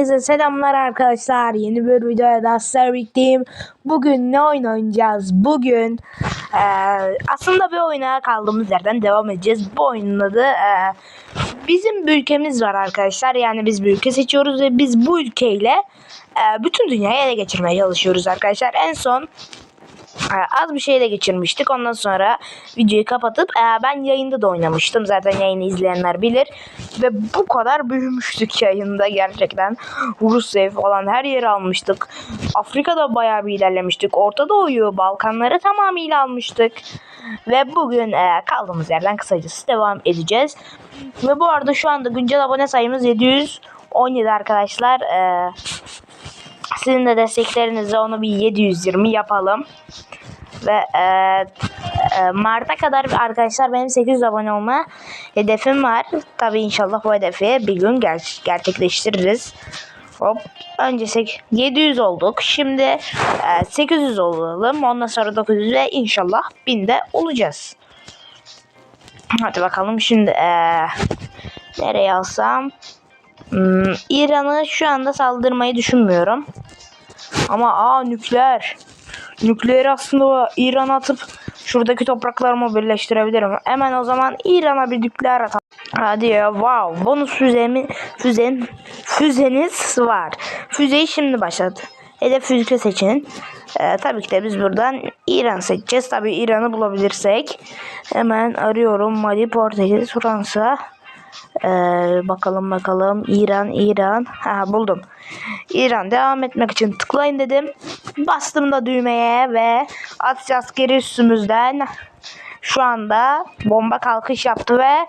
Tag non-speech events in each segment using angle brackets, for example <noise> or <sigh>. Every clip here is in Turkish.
Herkese selamlar arkadaşlar. Yeni bir videoya daha sizlerle. Bugün ne oyun oynayacağız? Bugün eee, aslında bir oyuna kaldığımız yerden devam edeceğiz. Bu oyunun adı eee, bizim bir ülkemiz var arkadaşlar. Yani biz bir ülke seçiyoruz ve biz bu ülkeyle eee, bütün dünyayı ele geçirmeye çalışıyoruz arkadaşlar. En son az bir şeyle geçirmiştik. Ondan sonra videoyu kapatıp e, ben yayında da oynamıştım. Zaten yayını izleyenler bilir. Ve bu kadar büyümüştük yayında gerçekten. Rusya falan her yeri almıştık. Afrika'da bayağı bir ilerlemiştik. Orta Doğu'yu, Balkanları tamamıyla almıştık. Ve bugün e, kaldığımız yerden kısacası devam edeceğiz. Ve bu arada şu anda güncel abone sayımız 717 arkadaşlar. E, sizin de desteklerinizle onu bir 720 yapalım. Ve e, e, Mart'a kadar arkadaşlar benim 800 abone olma hedefim var. Tabi inşallah bu hedefi bir gün ger gerçekleştiririz. Hop. Önce 700 olduk. Şimdi e, 800 olalım. Ondan sonra 900 ve inşallah 1000'de olacağız. Hadi bakalım şimdi e, nereye alsam? Hmm, İran'ı şu anda saldırmayı düşünmüyorum. Ama aa nükleer. Nükleer aslında İran'a atıp şuradaki topraklarımı birleştirebilirim. Hemen o zaman İran'a bir nükleer atalım. Hadi ya wow bonus füzemi füzen füzeniz var. Füzeyi şimdi başladı. Hedef füze seçin. Ee, tabii ki de biz buradan İran seçeceğiz. Tabii İran'ı bulabilirsek. Hemen arıyorum. Mali, Portekiz, Fransa. Ee, bakalım bakalım. İran, İran. Ha buldum. İran devam etmek için tıklayın dedim. Bastım da düğmeye ve Asya askeri üstümüzden şu anda bomba kalkış yaptı ve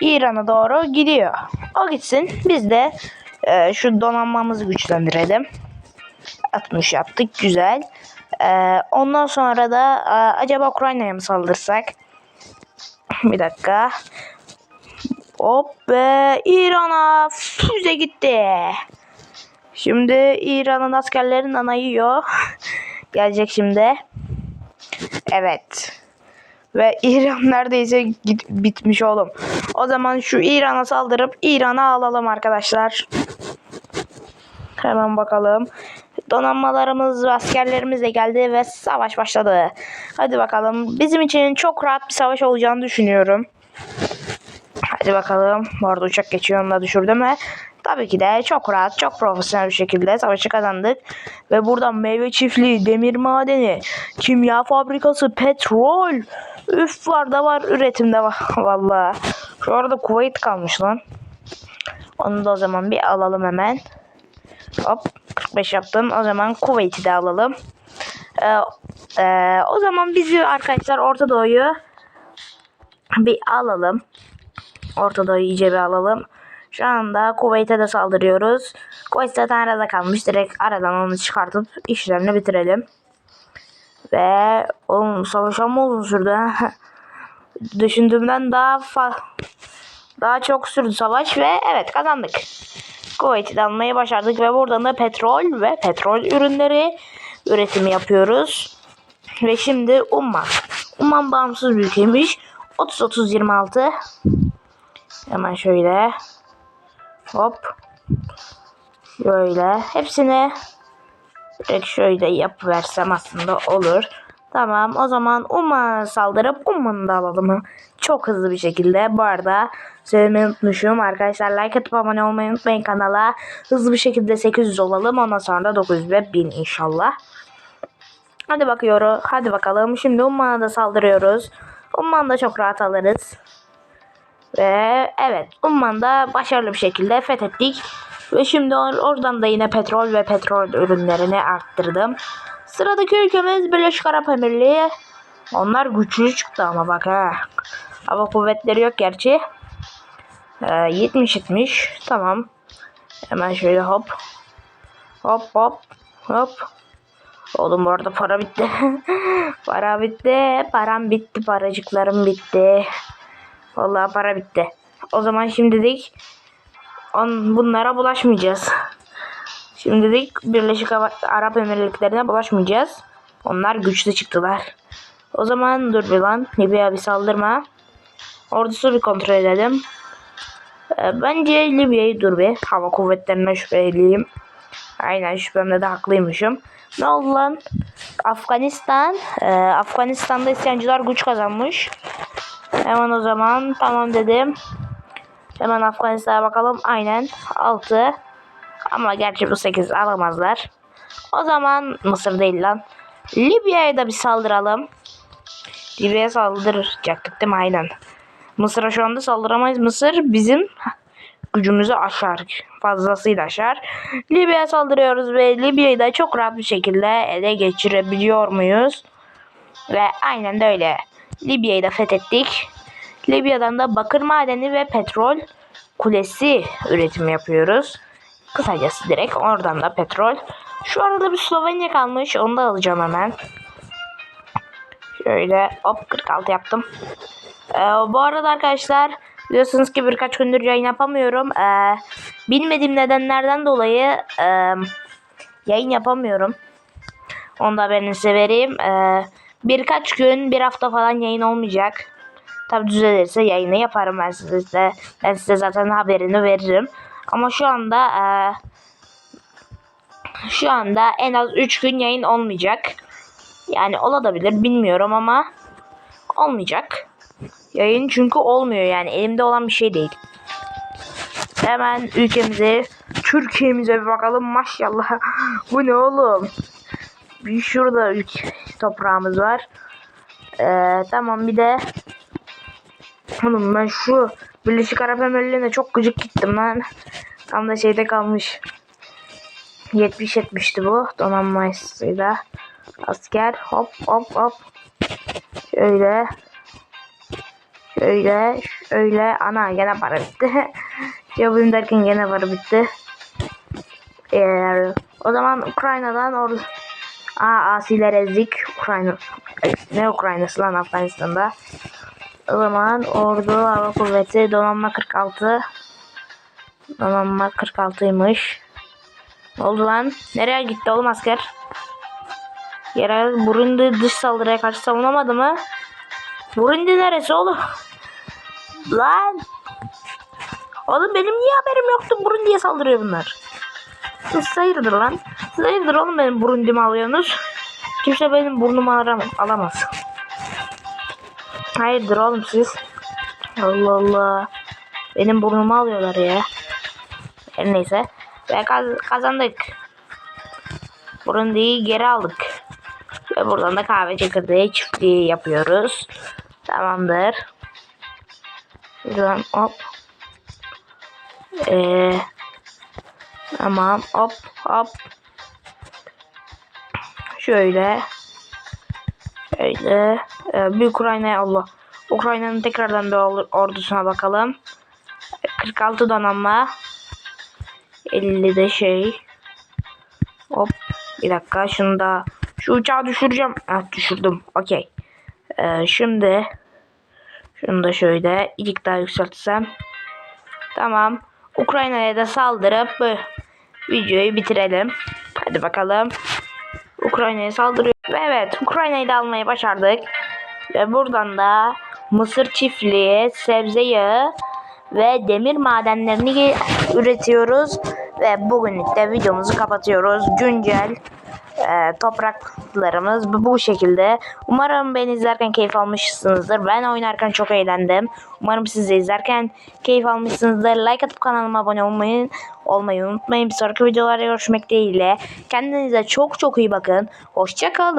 İran'a doğru gidiyor. O gitsin. Biz de e, şu donanmamızı güçlendirelim. 60 yaptık. Güzel. E, ondan sonra da e, acaba Ukrayna'ya mı saldırsak? Bir dakika. Hop be İran'a füze gitti. Şimdi İran'ın askerlerin anayıyor. <laughs> Gelecek şimdi. Evet. Ve İran <laughs> neredeyse git, bitmiş oğlum. O zaman şu İran'a saldırıp İran'a alalım arkadaşlar. Hemen bakalım. Donanmalarımız ve askerlerimiz de geldi ve savaş başladı. Hadi bakalım. Bizim için çok rahat bir savaş olacağını düşünüyorum. Hadi bakalım. Bu arada uçak geçiyor onu da düşürdüm ve tabii ki de çok rahat, çok profesyonel bir şekilde savaşı kazandık. Ve buradan meyve çiftliği, demir madeni, kimya fabrikası, petrol. Üf var da var üretimde var <laughs> valla. Şu arada Kuveyt kalmış lan. Onu da o zaman bir alalım hemen. Hop 45 yaptım. O zaman Kuveyt'i de alalım. Ee, e, o zaman bizi arkadaşlar Orta Doğu'yu bir alalım. Orta Doğu'yu iyice bir alalım. Şu anda Kuveyt'e de saldırıyoruz. Kuveyt zaten arada kalmış. Direkt aradan onu çıkartıp işlerini bitirelim. Ve oğlum savaş ama uzun sürdü. <laughs> Düşündüğümden daha fa daha çok sürdü savaş ve evet kazandık. Kuveyt'i almayı başardık ve buradan da petrol ve petrol ürünleri üretimi yapıyoruz. Ve şimdi Umman. Umman bağımsız bir ülkeymiş. 30-30-26 Hemen şöyle. Hop. Şöyle. Hepsini direkt şöyle yapıversem aslında olur. Tamam o zaman Umman'a saldırıp Umman'ı da alalım. Çok hızlı bir şekilde. Bu arada söylemeyi unutmuşum. Arkadaşlar like atıp abone olmayı unutmayın kanala. Hızlı bir şekilde 800 olalım. Ondan sonra da 900 ve 1000 inşallah. Hadi bakıyoruz. Hadi bakalım. Şimdi Umman'a da saldırıyoruz. Umman'ı da çok rahat alırız. Ve evet Umman'da başarılı bir şekilde fethettik. Ve şimdi or oradan da yine petrol ve petrol ürünlerini arttırdım. Sıradaki ülkemiz Birleşik Arap Emirliği. Onlar güçlü çıktı ama bak ha. Hava kuvvetleri yok gerçi. Ee, 70-70 tamam. Hemen şöyle hop. Hop hop hop. Oğlum bu para bitti. <laughs> para bitti. Param bitti. Paracıklarım bitti. Vallahi para bitti. O zaman şimdilik on, bunlara bulaşmayacağız. Şimdilik Birleşik Arap Emirlikleri'ne bulaşmayacağız. Onlar güçlü çıktılar. O zaman dur bir lan. Libya bir saldırma. Ordusu bir kontrol edelim. Ee, bence Libya'yı dur bir. Hava kuvvetlerine şüpheliyim. Aynen şüphemde de haklıymışım. Ne oldu lan? Afganistan. Ee, Afganistan'da isyancılar güç kazanmış. Hemen o zaman tamam dedim. Hemen Afganistan'a bakalım. Aynen 6. Ama gerçi bu 8 alamazlar. O zaman Mısır değil lan. Libya'ya da bir saldıralım. Libya'ya saldıracaktık değil mi? Aynen. Mısır'a şu anda saldıramayız. Mısır bizim gücümüzü aşar. Fazlasıyla aşar. Libya'ya saldırıyoruz ve Libya'yı da çok rahat bir şekilde ele geçirebiliyor muyuz? Ve aynen de öyle. Libya'yı da fethettik. Libya'dan da bakır madeni ve petrol kulesi üretim yapıyoruz. Kısacası direkt oradan da petrol. Şu arada bir Slovenya kalmış. Onu da alacağım hemen. Şöyle hop 46 yaptım. Ee, bu arada arkadaşlar biliyorsunuz ki birkaç gündür yayın yapamıyorum. Ee, bilmediğim nedenlerden dolayı e, yayın yapamıyorum. Onu da ben size vereyim. Ee, birkaç gün, bir hafta falan yayın olmayacak. Tabi düzelirse yayını yaparım ben size. Ben size zaten haberini veririm. Ama şu anda e, şu anda en az 3 gün yayın olmayacak. Yani olabilir bilmiyorum ama olmayacak. Yayın çünkü olmuyor yani elimde olan bir şey değil. Hemen ülkemize, Türkiye'mize bir bakalım maşallah. <laughs> Bu ne oğlum? Şurada ülke toprağımız var. Ee, tamam bir de Oğlum ben şu Birleşik Arap Emirlikleri'ne çok gıcık gittim lan. Tam da şeyde kalmış. 70 etmişti bu donanmasıyla. Asker hop hop hop. Şöyle. Şöyle. Şöyle. Ana gene para bitti. <laughs> Yapayım derken gene para bitti. Ee, o zaman Ukrayna'dan or Aa asiler ezdik. Ukrayna. Ne Ukraynası lan Afganistan'da. O zaman ordu hava kuvveti donanma 46. Donanma 46'ymış. Ne oldu lan? Nereye gitti oğlum asker? Yerel Burundi dış saldırıya karşı savunamadı mı? Burundi neresi oğlum? Lan! Oğlum benim niye haberim yoktu? Burundi'ye saldırıyor bunlar. Siz hayırdır lan? Siz hayırdır oğlum benim Burundi'mi alıyorsunuz? Kimse benim burnumu alamaz. Hayırdır oğlum siz? Allah Allah. Benim burnumu alıyorlar ya. Her neyse. Ve kaz kazandık. Burundi'yi geri aldık. Ve buradan da kahve çekirdeği çiftliği yapıyoruz. Tamamdır. Şuradan hop. Ee, tamam hop hop. Şöyle. Şöyle. Ee, bir Ukrayna'ya Allah. Ukrayna'nın tekrardan bir or- ordusuna bakalım. 46 donanma. 50 de şey. Hop. Bir dakika. Şunu da şu uçağı düşüreceğim. Ah düşürdüm. Okey. Ee, şimdi şunu da şöyle ilik daha yükseltsem. Tamam. Ukrayna'ya da saldırıp videoyu bitirelim. Hadi bakalım. Ukrayna'ya saldırıyor. Ve evet Ukrayna'yı da almayı başardık. Ve buradan da mısır çiftliği, sebze yağı ve demir madenlerini üretiyoruz. Ve bugünlük de videomuzu kapatıyoruz. Güncel e, topraklarımız bu, şekilde. Umarım beni izlerken keyif almışsınızdır. Ben oynarken çok eğlendim. Umarım siz de izlerken keyif almışsınızdır. Like atıp kanalıma abone olmayı, olmayı unutmayın. Bir sonraki videolarda görüşmek dileğiyle. Kendinize çok çok iyi bakın. Hoşçakalın.